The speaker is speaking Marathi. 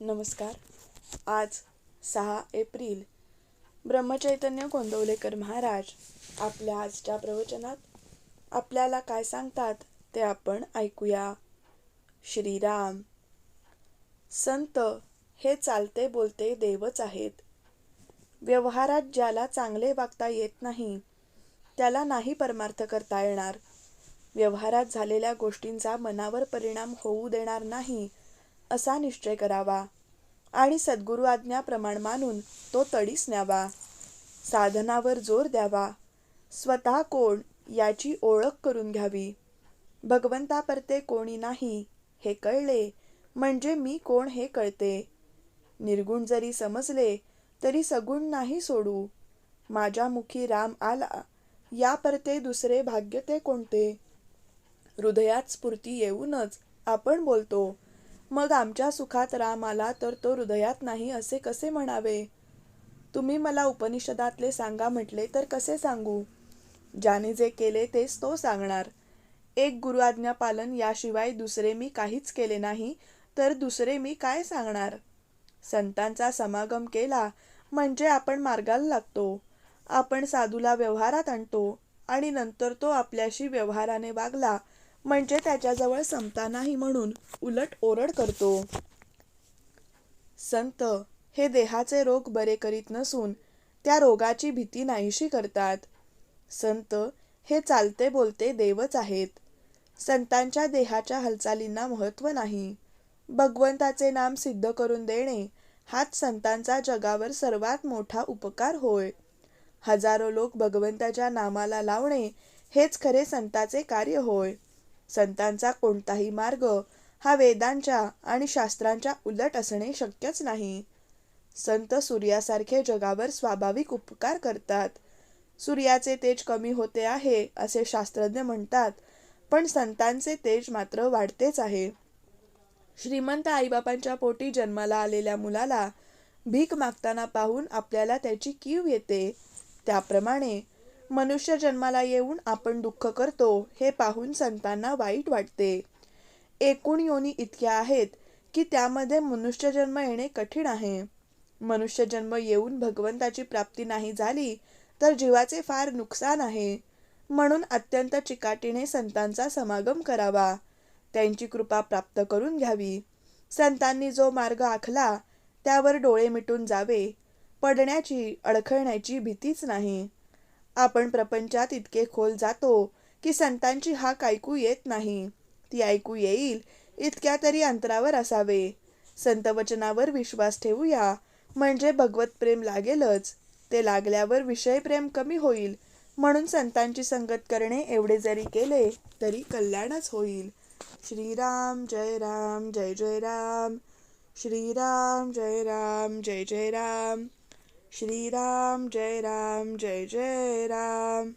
नमस्कार. आज सहा एप्रिल ब्रह्मचैतन्य गोंदवलेकर महाराज आपल्या आजच्या प्रवचनात आपल्याला काय सांगतात ते आपण ऐकूया. श्रीराम संत हे चालते बोलते देवच आहेत. व्यवहारात ज्याला चांगले वागता येत नाही त्याला नाही परमार्थ करता येणार. व्यवहारात झालेल्या गोष्टींचा मनावर परिणाम होऊ देणार नाही असा निश्चय करावा आणि सद्गुरु आज्ञा प्रमाण मानून तो तडीस न्यावा. साधनावर जोर द्यावा. स्वतः कोण याची ओळख करून घ्यावी. भगवंतापरते कोणी नाही हे कळले म्हणजे मी कोण हे कळते. निर्गुण जरी समजले तरी सगुण नाही सोडू. माझ्या मुखी राम आला या परते दुसरे भाग्य ते कोणते? हृदयात स्फूर्ती येऊनच आपण बोलतो मग आमच्या सुखात राम आला तर तो हृदयात नाही असे कसे म्हणावे? तुम्ही मला उपनिषदातले सांगा म्हटले तर कसे सांगू? ज्याने जे केले तेच तो सांगणार. एक गुरुआज्ञा पालन याशिवाय दुसरे मी काहीच केले नाही तर दुसरे मी काय सांगणार? संतांचा समागम केला म्हणजे आपण मार्गाला लागतो. आपण साधूला व्यवहारात आणतो आणि नंतर तो आपल्याशी व्यवहाराने वागला म्हणजे त्याच्याजवळ समता नाही म्हणून उलट ओरड करतो. संत हे देहाचे रोग बरे करीत नसून त्या रोगाची भीती नाहीशी करतात. संत हे चालते बोलते देवच आहेत. संतांच्या देहाच्या हालचालींना महत्त्व नाही. भगवंताचे नाम सिद्ध करून देणे हाच संतांचा जगावर सर्वात मोठा उपकार होय. हजारो लोक भगवंताच्या नामाला लावणे हेच खरे संताचे कार्य होय. संतांचा कोणताही मार्ग हा वेदांच्या आणि शास्त्रांच्या उलट असणे शक्यच नाही. संत सूर्यासारखे जगावर स्वाभाविक उपकार करतात. सूर्याचे तेज कमी होते आहे असे शास्त्रज्ञ म्हणतात पण संतांचे तेज मात्र वाढतेच आहे. श्रीमंत आईबापांच्या पोटी जन्माला आलेल्या मुलाला भीक मागताना पाहून आपल्याला त्याची कीव येते. त्याप्रमाणे मनुष्य जन्माला येऊन आपण दुःख करतो हे पाहून संतांना वाईट वाटते. एकूण योनी इतक्या आहेत की त्यामध्ये मनुष्यजन्म येणे कठीण आहे. मनुष्यजन्म येऊन भगवंताची प्राप्ती नाही झाली तर जीवाचे फार नुकसान आहे. म्हणून अत्यंत चिकाटीने संतांचा समागम करावा. त्यांची कृपा प्राप्त करून घ्यावी. संतांनी जो मार्ग आखला त्यावर डोळे मिटून जावे. पडण्याची अडखळण्याची भीतीच नाही. आपण प्रपंचात इतके खोल जातो की संतांची हाक ऐकू येत नाही. ती ऐकू येईल इतक्या तरी अंतरावर असावे. संतवचनावर विश्वास ठेवूया म्हणजे भगवत प्रेम लागेलच. ते लागल्यावर विषय प्रेम कमी होईल. म्हणून संतांची संगत करणे एवढे जरी केले तरी कल्याणच होईल. श्रीराम जय राम जय जय राम. श्रीराम जय राम जय जय राम. श्रीराम जय राम जय जय राम